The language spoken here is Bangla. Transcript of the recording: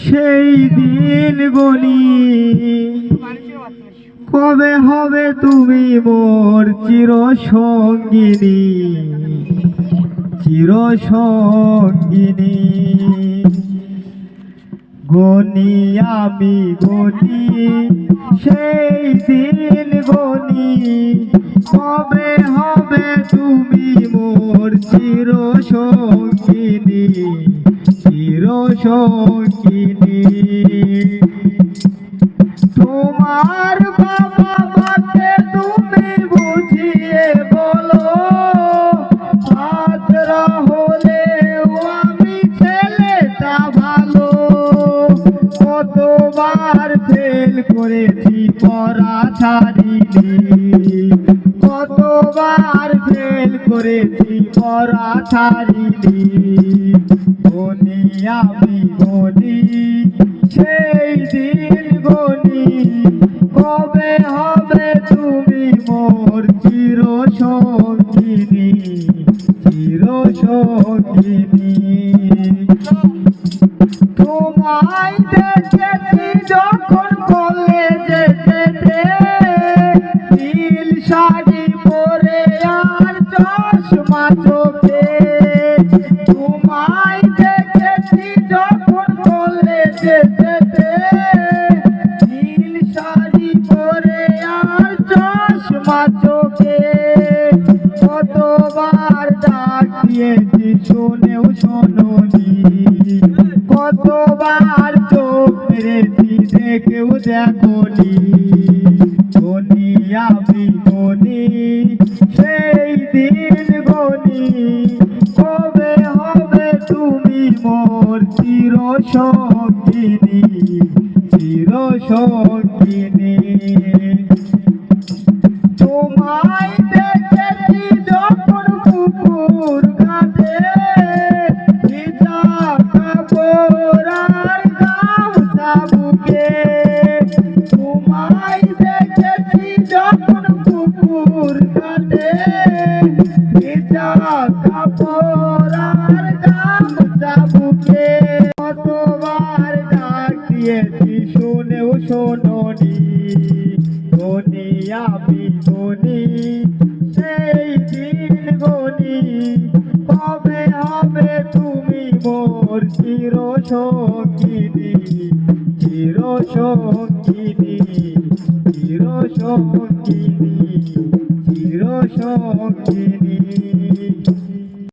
সেই দিন গনি, কবে হবে তুমি মোর চির সঙ্গিনী চির সঙ্গিনী গনি আমি গনি, সেই দিন গনি, কবে হবে তুমি মোর চির সঙ্গিনী চির তোমার বাবা মাকে তুমি বুঝিয়ে বলো হাজরা হলেও আমি ছেলেটা ভালো। কতবার ফেল করেছি পড়া ছাড়িনি। কতবার ফেল করেছি পড়া ছাড়িনি। গনি, আমি গনি, সেই দিন গনি। কবে হবে তুমি মোর চির সঙ্গিনী চির সঙ্গিনী তোমায় দেখেছি যখন কলেজে যেতে। নীল শাড়ি পরে আর চশমা যেতে নীল শাড়ি পরে আর চশমা চোখে। কতবার ডাক দিয়েছি শোনেও শোনি কতবার চোখ মেরেছি দেখেও দেখনি। গনি আমি সেই দিন গনি কবে মোর চির সঙ্গিনী চির সঙ্গিনী তোমায় দেখেছি যখন পুকুর ঘাটে ভিজা কাপড় আর গামছা ভরা বুকে কতবার ডাক দিয়েছি? শুনেও শোনি ধনি আমি ধনি, সেই দিন গনি কবে হবে তুমি মোর চির সঙ্গিনী চির সঙ্গিনী চির সঙ্গিনী চির সঙ্গিনী